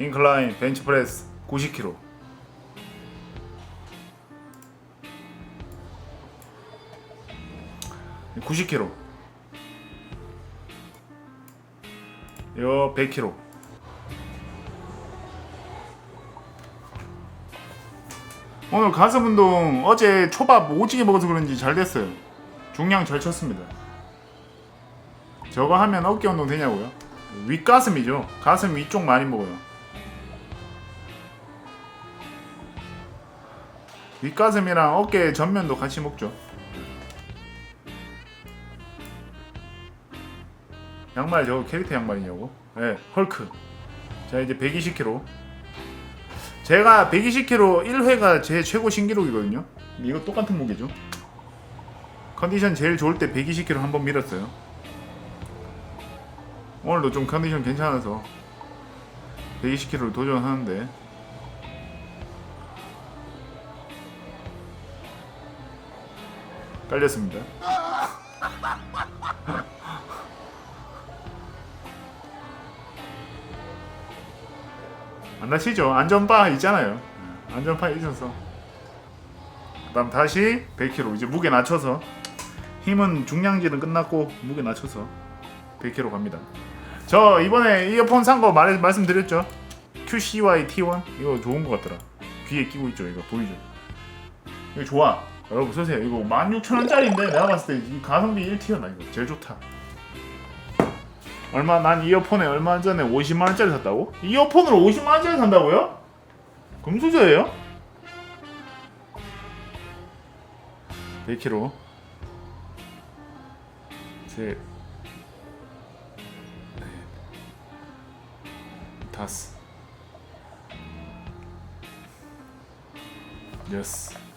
인클라인 벤치프레스 90kg. (90kg) 요 100kg 오늘 가슴 운동 어제 초밥 오지게 먹어서 그런지 잘 됐어요 중량 잘 쳤습니다 저거 하면 어깨 운동 되냐고요? 윗가슴이죠. 가슴 위쪽 많이 먹어요. 윗가슴이랑 어깨 전면도 같이 먹죠. 양말 저거 캐릭터 양말이냐고? 네, 헐크. 자 이제 120kg. 제가 120kg 1회가 제 최고 신기록이거든요. 이거 똑같은 무게죠. 컨디션 제일 좋을 때 120kg 한 번 밀었어요. 오늘도 좀 컨디션 괜찮아서 120kg 도전하는데 깔렸습니다. 안 다치죠? 안전바 있잖아요. 안전바 있어서. 그 다음 다시 100kg 이제 무게 낮춰서 힘은 중량질은 끝났고 무게 낮춰서 100kg 갑니다. 저 이번에 이어폰 산 거 말씀드렸죠? QCY T1 이거 좋은 거 같더라. 귀에 끼고 있죠. 이거 보이죠? 이거 좋아. 여러분 쓰세요. 이거 16,000원짜리인데 내가 봤을 때이 가성비 1티어다 이거. 제일 좋다. 얼마 난 이어폰에 얼마 전에 50만 원짜리 샀다고? 이어폰으로 50만 원짜리 산다고요? 금수저예요? 100kg 셋 다섯 여섯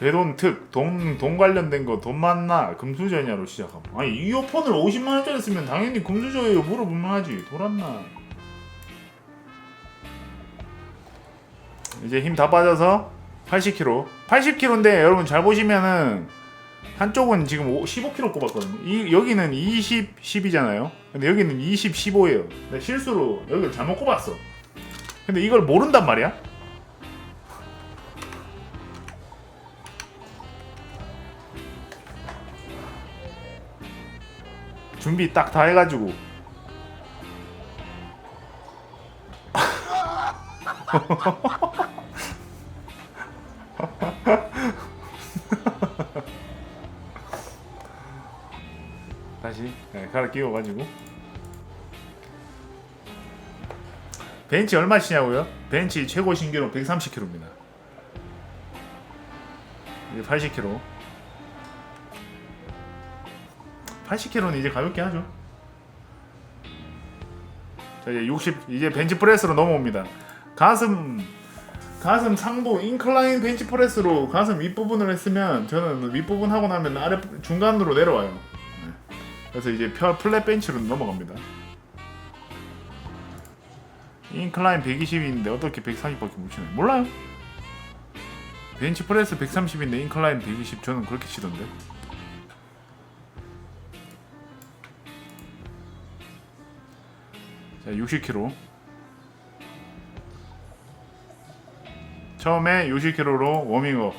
대돈 특, 돈, 돈 관련된 거돈 많나 금수저냐로 시작함 아니 이어폰을 50만원짜리 쓰면 당연히 금수저예요 물어보면 하지 돌았나 이제 힘 다 빠져서 80kg 80kg인데 여러분 잘 보시면은 한쪽은 지금 15kg 꼽았거든요. 이, 여기는 20, 10이잖아요. 근데 여기는 20, 15예요. 근데 실수로 여기를 잘못 꼽았어. 근데 이걸 모른단 말이야? 준비 딱 다 해가지고 다시 네, 갈아 끼워가지고 벤치 얼마 치냐고요? 벤치 최고 신기록 130kg입니다. 이제 80kg. 80kg는 이제 가볍게 하죠. 자 이제 60 이제 벤치 프레스로 넘어옵니다. 가슴 가슴 상부 인클라인 벤치 프레스로 가슴 윗부분을 했으면 저는 윗부분 하고 나면 아래 중간으로 내려와요. 네. 그래서 이제 펴 플랫 벤치로 넘어갑니다. 인클라인 120인데 어떻게 140밖에 못 치나요? 몰라요. 벤치 프레스 130인데 인클라인 120 저는 그렇게 치던데. 자, 60kg. 처음에 60kg로 워밍업.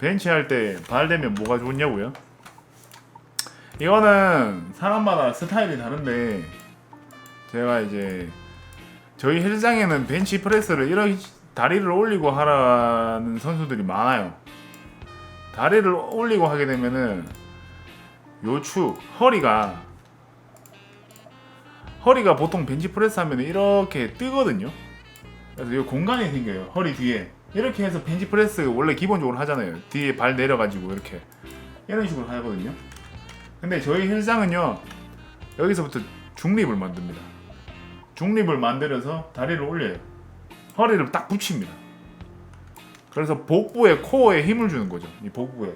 벤치 할 때 발 대면 뭐가 좋냐고요? 이거는 사람마다 스타일이 다른데 제가 이제 저희 헬스장에는 벤치 프레스를 이렇게 다리를 올리고 하라는 선수들이 많아요. 다리를 올리고 하게 되면은 요축 허리가 허리가 보통 벤치 프레스 하면 이렇게 뜨거든요. 그래서 이 공간이 생겨요. 허리 뒤에 이렇게 해서 벤치 프레스 원래 기본적으로 하잖아요. 뒤에 발 내려가지고 이렇게 이런 식으로 하거든요. 근데 저희 헬스장은요 여기서부터 중립을 만듭니다. 중립을 만들어서 다리를 올려요. 허리를 딱 붙입니다. 그래서 복부에 코어에 힘을 주는 거죠. 이 복부에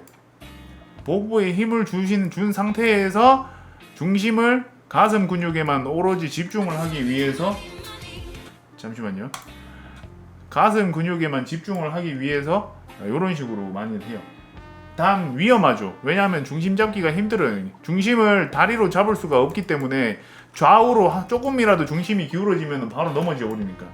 복부에 힘을 주신 준 상태에서 중심을 가슴 근육에만 오로지 집중을 하기 위해서 잠시만요. 가슴 근육에만 집중을 하기 위해서 이런 식으로 많이 해요. 당 위험하죠. 왜냐하면 중심 잡기가 힘들어요. 중심을 다리로 잡을 수가 없기 때문에 좌우로 하- 조금이라도 중심이 기울어지면 바로 넘어져 버리니까.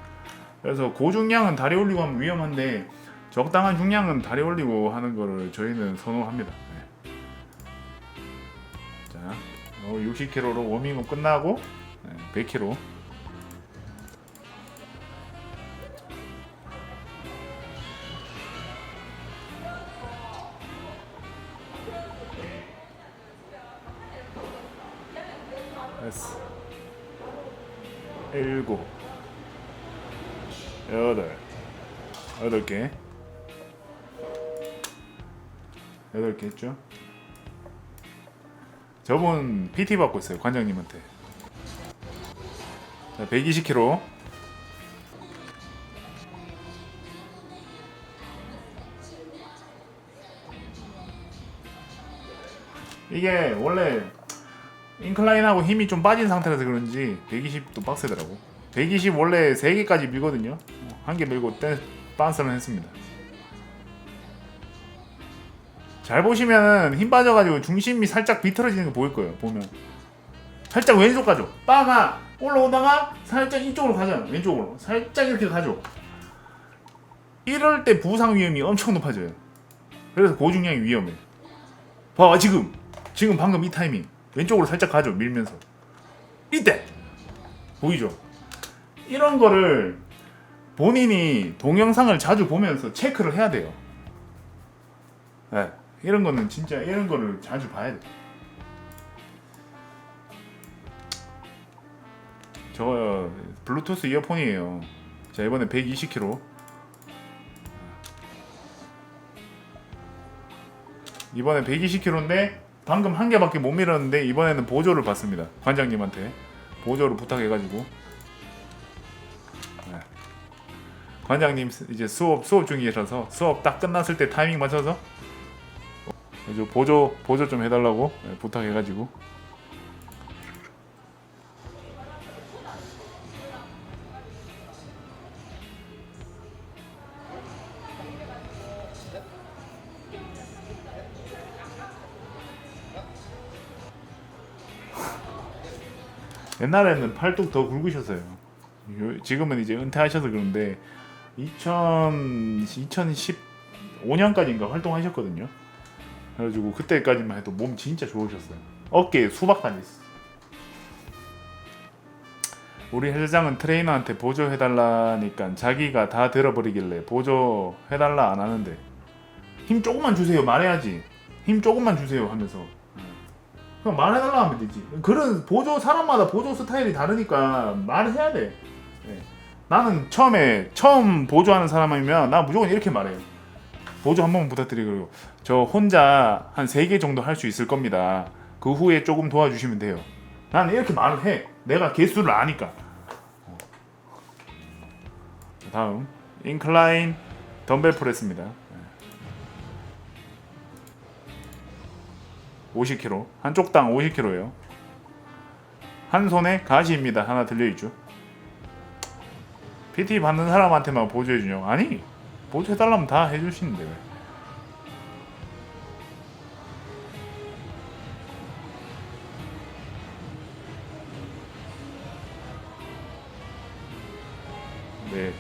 그래서 고중량은 다리 올리고 하면 위험한데 적당한 중량은 다리 올리고 하는 거를 저희는 선호합니다. 60kg로 워밍업 끝나고 네, 100kg. 됐어. 일곱, 여덟, 여덟 개, 여덟 개 했죠? 저분 PT 받고 있어요 관장님한테. 자, 120kg. 이게 원래 인클라인하고 힘이 좀 빠진 상태라서 그런지 120도 빡세더라고. 120 원래 3개까지 밀거든요. 한 개 밀고 떼 빤스는 했습니다. 잘 보시면 힘 빠져가지고 중심이 살짝 비틀어지는 거 보일 거예요. 보면 살짝 왼쪽 가죠. 빠가 올라오다가 살짝 이쪽으로 가잖아. 왼쪽으로 살짝 이렇게 가죠. 이럴 때 부상 위험이 엄청 높아져요. 그래서 고중량이 위험해. 봐 지금 지금 방금 이 타이밍 왼쪽으로 살짝 가죠 밀면서 이때 보이죠? 이런 거를 본인이 동영상을 자주 보면서 체크를 해야 돼요. 네, 이런 거는 진짜 이런 거를 자주 봐야 돼. 저 블루투스 이어폰이에요. 자 이번에 120kg. 이번에 120kg인데 방금 한 개밖에 못 밀었는데 이번에는 보조를 받습니다. 관장님한테 보조를 부탁해가지고 네. 관장님 이제 수업 수업 중이라서 수업 딱 끝났을 때 타이밍 맞춰서 이제 보조 보조 좀 해달라고 네, 부탁해가지고 옛날에는 팔뚝 더 굵으셨어요. 요- 지금은 이제 은퇴하셔서 그런데 2000 2015년까지인가 활동하셨거든요. 그래가지고 그때까지만 해도 몸 진짜 좋으셨어요. 어깨에 수박 다녔어. 우리 헬장은 트레이너한테 보조해달라니까 자기가 다 들어버리길래 보조해달라 안 하는데 힘 조금만 주세요 말해야지 힘 조금만 주세요 하면서 그냥 말해달라 하면 되지. 그런 보조 사람마다 보조 스타일이 다르니까 말해야 돼. 예. 나는 처음에 처음 보조하는 사람이면 나 무조건 이렇게 말해요. 보조 한 번만 부탁드리고 저 혼자 한 세 개 정도 할 수 있을 겁니다. 그 후에 조금 도와주시면 돼요. 나는 이렇게 말을 해. 내가 개수를 아니까. 어. 다음 인클라인 덤벨 프레스입니다. 50kg 한쪽 당 50kg예요. 한 손에 가시입니다. 하나 들려 있죠. PT 받는 사람한테만 보조해 주냐? 아니 보조해달라면 다 해주시는데 왜? 네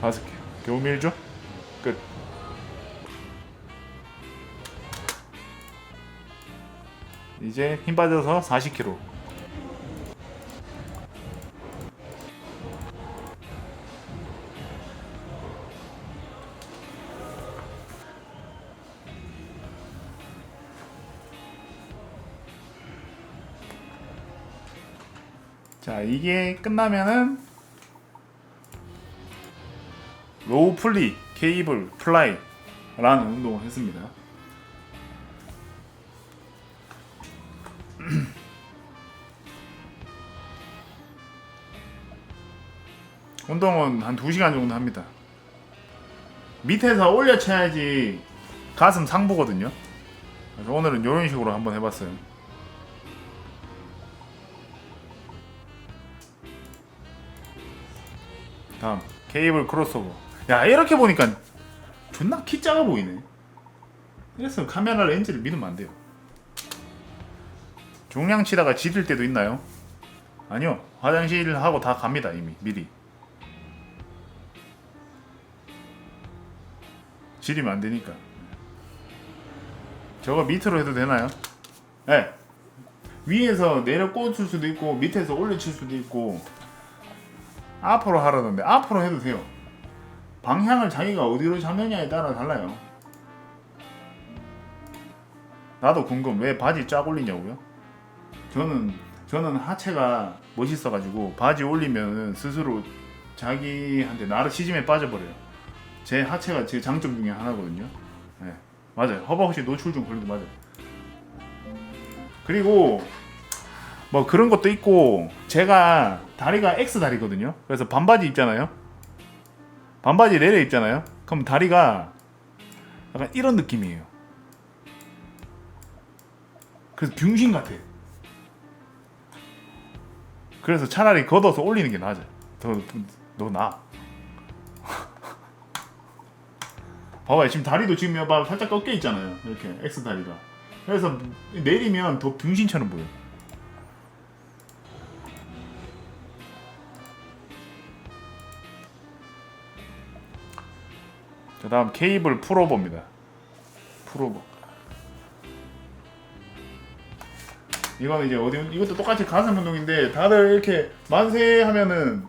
다섯 개 겨우 밀죠? 끝 이제 힘 빠져서 40kg. 자, 이게 끝나면은 로우 플리, 케이블, 플라이 라는 운동을 했습니다. 운동은 한 2시간 정도 합니다. 밑에서 올려 쳐야지 가슴 상부거든요. 그래서 오늘은 이런 식으로 한번 해봤어요. 다음 케이블 크로스오버. 야 이렇게 보니까 존나 키 작아 보이네. 이래서 카메라 렌즈를 믿으면 안 돼요. 종량 치다가 지릴 때도 있나요? 아니요. 화장실 하고 다 갑니다 이미 미리. 지리면 안 되니까. 저거 밑으로 해도 되나요? 네. 위에서 내려 꽂을 수도 있고 밑에서 올려칠 수도 있고 앞으로 하라던데 앞으로 해도 돼요. 방향을 자기가 어디로 잡느냐에 따라 달라요. 나도 궁금 왜 바지 쫙 올리냐고요? 저는 저는 하체가 멋있어가지고 바지 올리면 스스로 자기한테 나르시즘에 빠져버려요. 제 하체가 제 장점 중에 하나거든요. 네, 맞아요. 허벅지 노출 좀 걸리도 맞아요. 그리고 뭐 그런 것도 있고 제가 다리가 X 다리거든요. 그래서 반바지 입잖아요. 반바지 내려 입잖아요. 그럼 다리가 약간 이런 느낌이에요. 그래서 병신 같아. 그래서 차라리 걷어서 올리는 게 나아요. 더더 나. 봐봐요. 지금 다리도 지금 봐 살짝 꺾여 있잖아요. 이렇게 X 다리가. 그래서 내리면 더 병신처럼 보여. 자 다음 케이블 풀어봅니다. 풀어보. 이거는 이제 어디 이것도 똑같이 가슴 운동인데 다들 이렇게 만세 하면은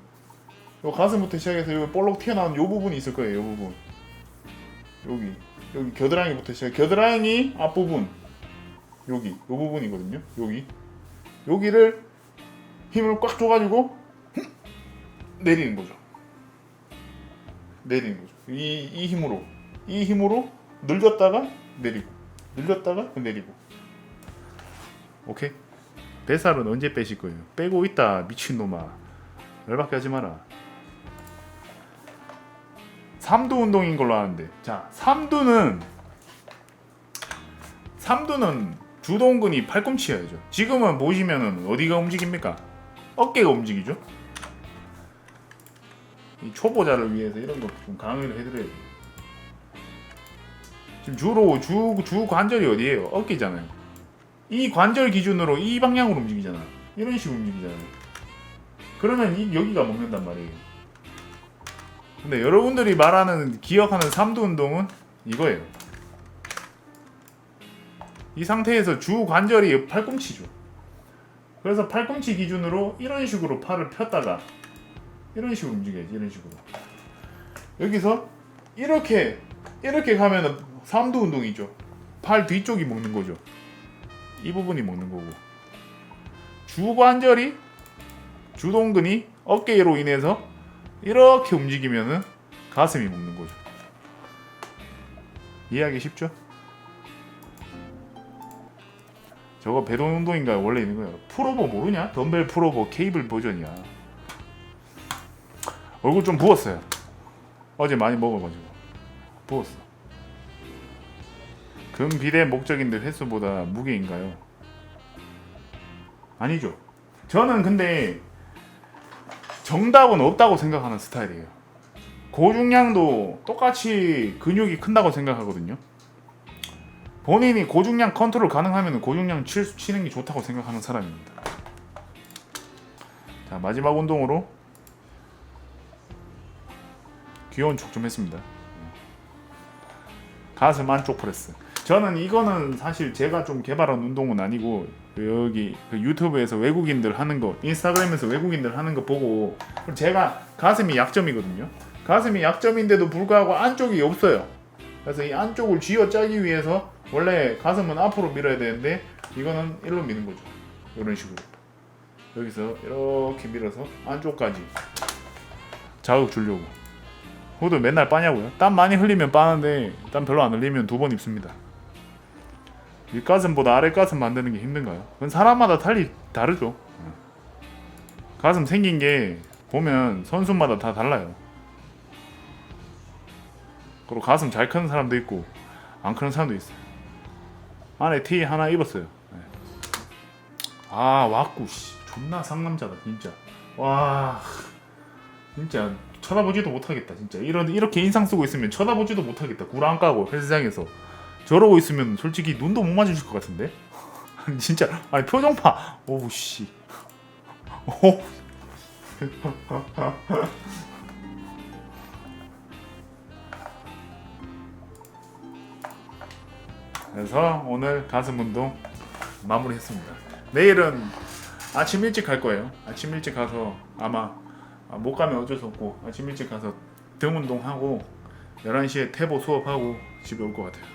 요 가슴부터 시작해서 요 볼록 튀어나온 요 부분이 있을 거예요. 요 부분. 여기 여기 겨드랑이부터 시작. 겨드랑이 앞부분 여기 요 부분이거든요. 여기 여기를 힘을 꽉 줘가지고 내리는 거죠. 내리는 거죠. 이, 이 힘으로. 이 힘으로 늘렸다가 내리고. 늘렸다가 내리고. 오케이? 뱃살은 언제 빼실 거예요? 빼고 있다 미친놈아. 열받게 하지 마라. 삼두 운동인 걸로 아는데. 자 삼두는 삼두는 주동근이 팔꿈치여야죠. 지금은 보시면은 어디가 움직입니까? 어깨가 움직이죠? 이 초보자를 위해서 이런 거 좀 강의를 해드려야 돼요 지금 주로 주, 주 관절이 어디예요? 어깨잖아요 이 관절 기준으로 이 방향으로 움직이잖아. 이런 식으로 움직이잖아요. 그러면 이, 여기가 먹는단 말이에요. 근데 여러분들이 말하는 기억하는 삼두 운동은 이거예요. 이 상태에서 주 관절이 팔꿈치죠. 그래서 팔꿈치 기준으로 이런 식으로 팔을 폈다가 이런 식으로 움직여야지. 이런 식으로. 여기서 이렇게 이렇게 가면은 삼두 운동이죠. 팔 뒤쪽이 먹는 거죠. 이 부분이 먹는 거고 주관절이 주동근이 어깨로 인해서 이렇게 움직이면은 가슴이 먹는 거죠. 이해하기 쉽죠? 저거 배동 운동인가 원래 있는 거야. 프로보 모르냐? 덤벨 프로보 케이블 버전이야. 얼굴 좀 부었어요. 어제 많이 먹어가지고 부었어. 금 비례 목적인데 횟수보다 무게인가요? 아니죠. 저는 근데 정답은 없다고 생각하는 스타일이에요. 고중량도 똑같이 근육이 큰다고 생각하거든요. 본인이 고중량 컨트롤 가능하면 고중량 칠, 치는 게 좋다고 생각하는 사람입니다. 자 마지막 운동으로 귀여운 척 좀 했습니다. 가슴 안쪽 프레스. 저는 이거는 사실 제가 좀 개발한 운동은 아니고 여기 그 유튜브에서 외국인들 하는 거, 인스타그램에서 외국인들 하는 거 보고 제가 가슴이 약점이거든요. 가슴이 약점인데도 불구하고 안쪽이 없어요. 그래서 이 안쪽을 쥐어 짜기 위해서 원래 가슴은 앞으로 밀어야 되는데 이거는 일로 미는 거죠. 이런 식으로 여기서 이렇게 밀어서 안쪽까지 자극 주려고. 호도 맨날 빠냐고요? 땀 많이 흘리면 빠는데 땀 별로 안 흘리면 두 번 입습니다. 윗가슴보다 아랫가슴 만드는 게 힘든가요? 그건 사람마다 달리 다르죠. 가슴 생긴 게 보면 선수마다 다 달라요. 그리고 가슴 잘 크는 사람도 있고 안 크는 사람도 있어요. 안에 티 하나 입었어요. 네. 아 왔구 씨 존나 상남자다 진짜. 와 진짜 쳐다보지도 못하겠다 진짜 이런 이렇게 인상 쓰고 있으면 쳐다보지도 못하겠다 안 까고 헬스장에서 저러고 있으면 솔직히 눈도 못 마주칠 것 같은데 진짜 아니 표정 봐 오우 씨 오. 그래서 오늘 가슴 운동 마무리했습니다. 내일은 아침 일찍 갈 거예요. 아침 일찍 가서 아마 아, 못 가면 어쩔 수 없고 아침 일찍 가서 등 운동하고 11시에 태보 수업하고 집에 올 것 같아요.